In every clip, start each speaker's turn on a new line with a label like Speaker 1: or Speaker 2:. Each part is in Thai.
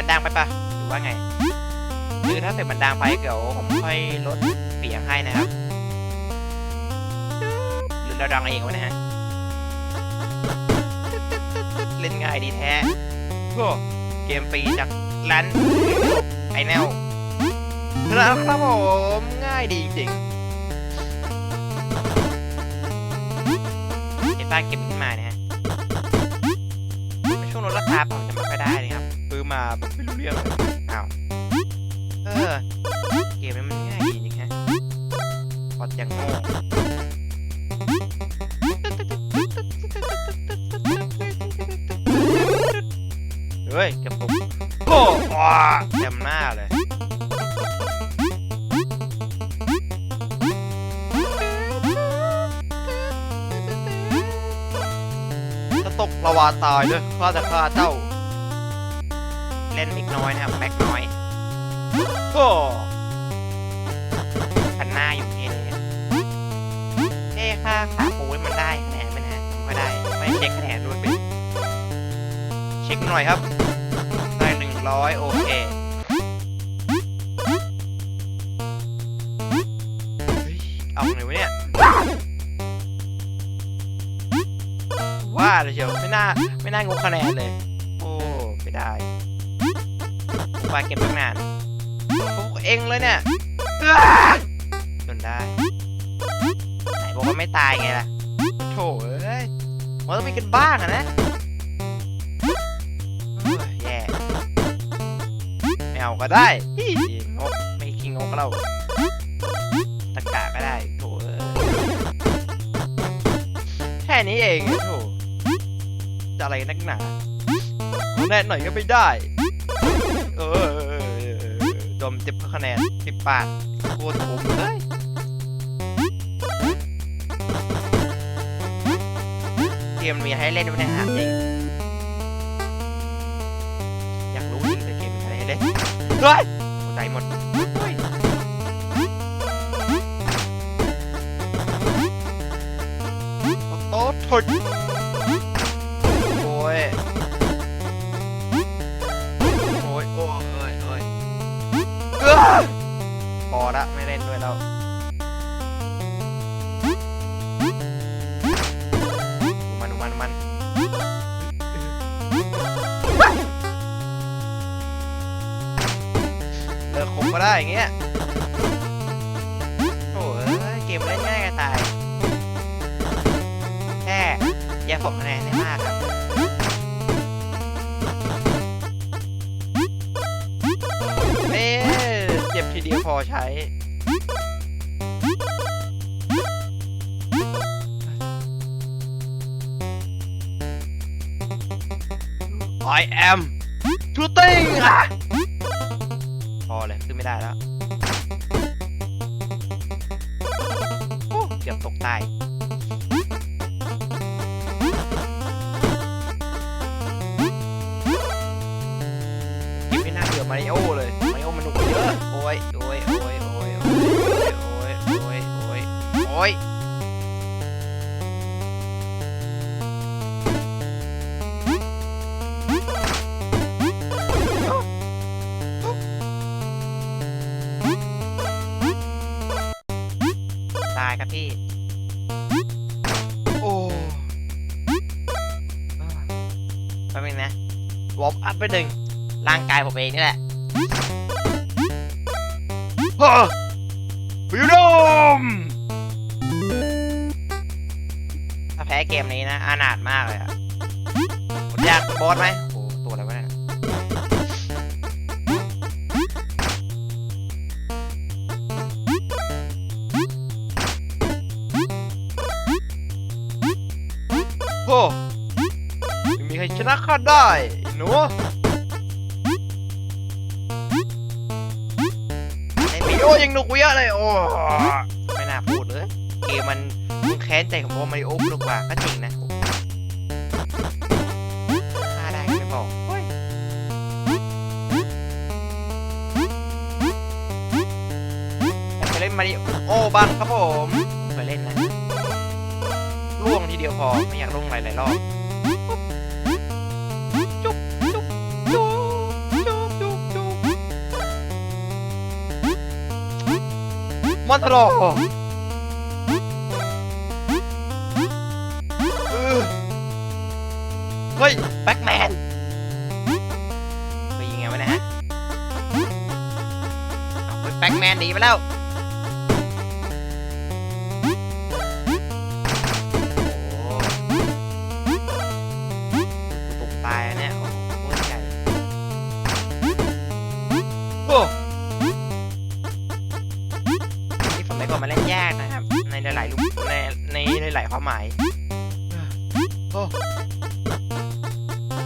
Speaker 1: มันดังไปปะหรือว่าไงคือถ้าเสียงมันดังไปเดี๋ยวผมค่อยลดเสียงให้นะครับหรือเราดังเองวะนะฮะเล่นง่ายดีแท้โอ้เกมฟรีจากร้านไอแนลแล้วครับผมง่ายดีจริงเห็นป้ายเก็บขึ้นมานี่ยฮะในช่วงลดราคา มาแบบไม่รู้เรื่องอ้าวเออเกมนี้มันง่ายดีจริงฮะพอดยังโง่เฮ้ยเกับตกโอ้ว้าเต็มหน้าเลยจะตกระวาตายด้วยข้าจะฆ่าเจ้า ล่นอีกน้อยนะครับแม็กน้อยโอ้พันหน้าอยู่เท่เลยเอ้ค่าขาปูมันได้คะแนนไหมนะไม่ได้ไม่เช็คคะแนนด้วยเป็นเช็คหน่อยครับได้หนึ่งร้อยโอเคเฮ้ยเอาไหนวะเนี่ยว่าเลยเชียวไม่น่าไม่น่างกคะแนนเลย โอ้ไม่ได้ ว่าเก็บตั้งนานเองเลยเนี่ยจนได้ไหนบอกว่าไม่ตายไงล่ะโถเอ้ยมันต้องมีกันบ้างอะนะแย่ไม่เอาก็ได้งกไม่กินงกเราตะกาก็ได้โถเอ้ยแค่นี้เองโถจะอะไรนักหนาแน่หน่อยก็ไม่ได้ ดมเจ็บคะแนนสิบบาทโคตรคุ้มเลยเกมมีให้เล่นด้วยนะฮะจริงอยากรู้จริงเลยเกมมีอะไรให้เล่นเฮ้ยหัวใจหมดเฮ้ยโอ้โถดโอย่างเงี้ยโอ้ยเกมเล่นง่ายกันตายแค่แยกผมคะแนนได้มากครับเอ๊เจ็บทีเดียวพอใช้ I am shooting อะ ไม่ได้แล้วเกือบตกตายกินไม่น่าเกือบมาริโอเลยมาริโอมันหนุกเยอะ โอ้ยโอ้ยโอ้ยโอ้ยโอ้ยโอ้ยโอ้ยโอ้ย แป๊บนึงนะวอร์มอัพไปหนึ่งร่างกายผมเองนี่แหละฮะฟิวดมถ้าแพ้เกมนี้นะอานาถมากเลยอะผมอยากบอสไหมโอ้โหตัวอะไรวะเนี่ยโอ้ไม่มีใครชนะข้าได้ หนูไอ้มีโอยังหนุกกว่าเยอะเลย โอ้ไม่น่าพูดเลยเกมมันมันแค้นใจของผมมาริโอมากกว่าก็จริงนะฆ่าได้ก็ไม่บอกเฮ้ยมาริโอบ้างครับผมเคยเล่นนะล่วงทีเดียวพอไม่อยากล่วงหลายๆรอบ มอนทรอเออเฮ้ย แบ็กแมนไปยิงไงวะเนะฮะเอาเฮ้ยแบ็กแมนหนีไปแล้ว ความหมายโอ้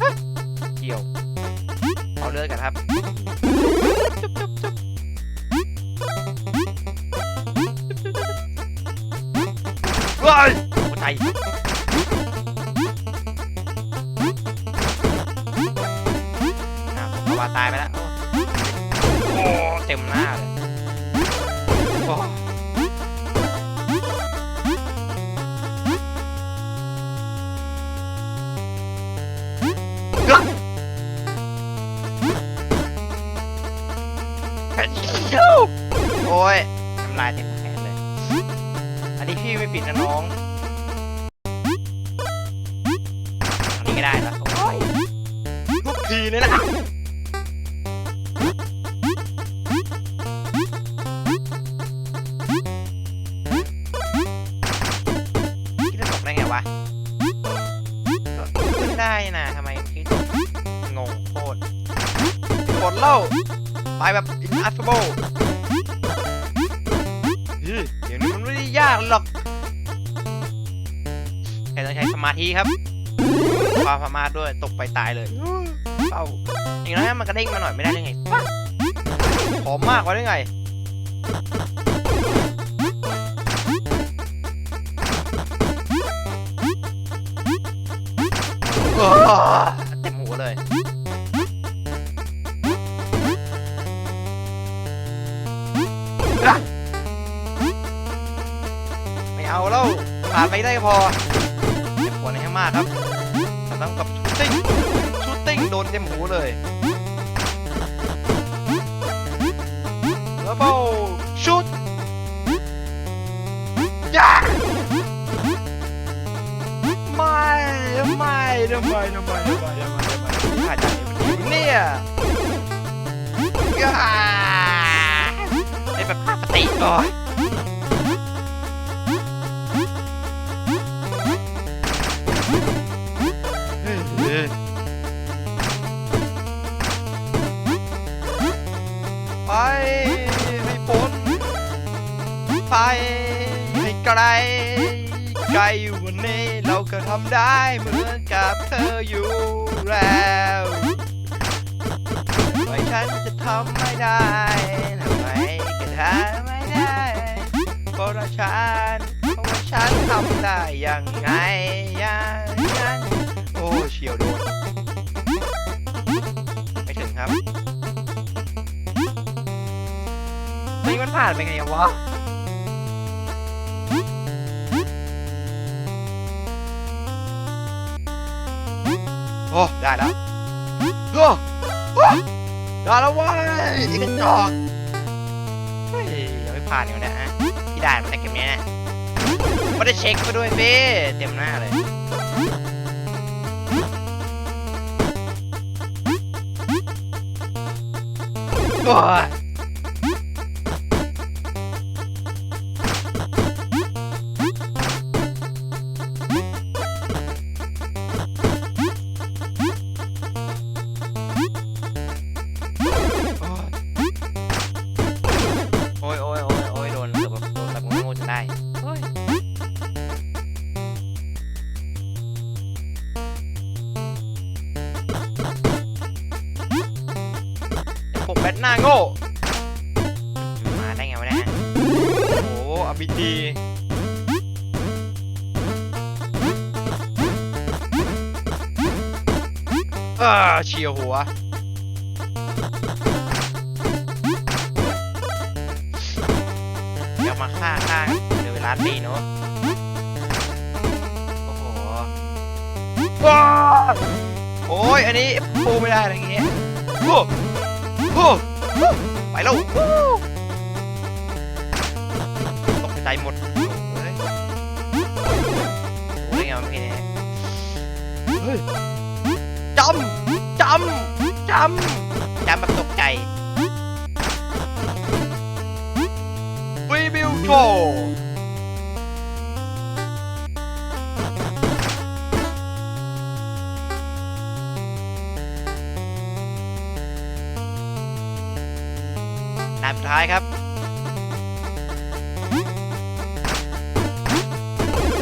Speaker 1: ฮะเกี่ยว เอาเลือดกันครับจุ๊บจุ๊บจุ๊บว้ายโอ้ตา Impossible เดี๋ยวนี้มันไม่ได้ยากหรอกแค่ต้องใช้สมาธิครับ ความสามารถด้วย ตกไปตายเลยเอ้าอย่างนั้นมันกระเด้งมาหน่อยไม่ได้ยังไงผอมมากกว่าได้ไง ผ่านไปได้พอเจ็บหัวในให้มากครับแต่ต้องกับชูติ้งชูติ้งโดนเต็มหูเลยแล้วเบาชุดยาไม่ไม่ทำไมทำไมทำไมทำไมทำไมผ่านจากนี้มันอยู่เนี่ยยาไอ้แบบปกติก่อน ไกลวันนี้เราก็ทำได้เหมือนกับเธออยู่แล้วไว้ฉันจะทำไม่ได้ทำไมก็ทำไม่ได้เพราะฉันเพราะฉันทำได้ยังไงอย่างนั้นโอ้เฉียวโดนไม่ถึงครับนี่มันผ่านไปไงวะ โอ้ได้แล้วโอ้โอ้ได้แล้วว้ยไอ้กระจอกเฮ้ยยังไม่ผ่านอยู่นะฮะพี่ได้มาแต่เกมนี้นะไม่ได้เช็คมาด้วยเบ้เต็มหน้าเลยโอ้ เออเฉียวหัวโครับเหลือเวลาปีเนาะโอ้โหว้าโอ้ยอันนี้ปูไม่ได้อะไรเงี้ยโอ้โหไปแล้วตกใจหมดเฮ้ยโอ้ยไงมันพี่เนี่ยเฮ้ยำจำจำแบบตกใจรีวิวโชว์ด่านสุดท้ายครับ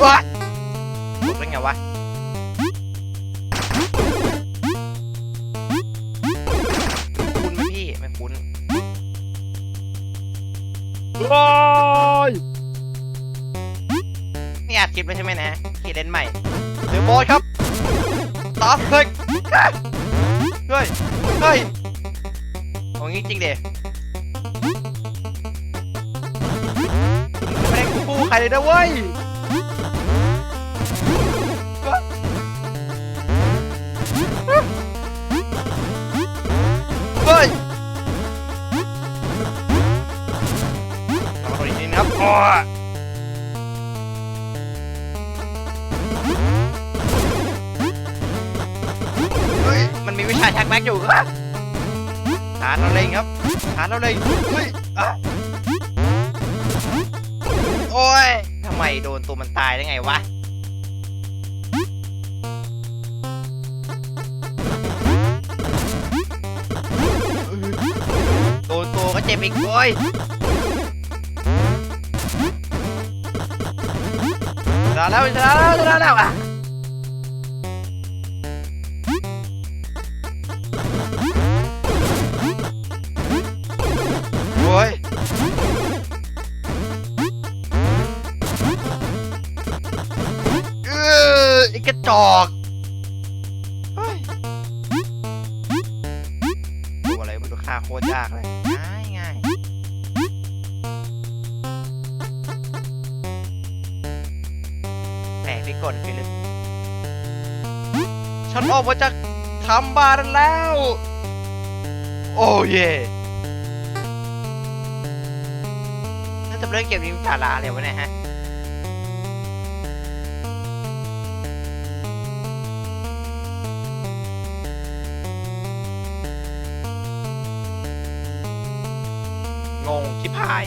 Speaker 1: ว้าถูกได้ไงวะ คลิปไว้ใช่ไหมนะคีย์เล่นใหม่เดอะบอยครับตาเฮ้ยเฮ้ยเฮ้ยโอ้งี้จริงเดไม่ได้คู่ใครเลยนะเว้ยเฮ้ยเราคนอีกนิดนะครับ มันมีวิชาชักแม็กอยู่ครับฐานเราเลยครับฐานเราเลยเฮ้ยโอ้ยทำไมโดนตัวมันตายได้ไงวะโดนตัวก็เจ็บอีกโอ้ยชนะแล้วชนะแล้วชนะแล้วอะ จอกเฮ้ยตัวอะไรมันดูฆ่าโคตรยากเลย ง่ายง่ายแหมพี่กลพี่ลึกฉันออกมาจากคำบาร์แล้ว โอ้เย่น่าจะเรื่องเกมนี้มีสาระเลยวะเนี่ยฮะ งงชิบหาย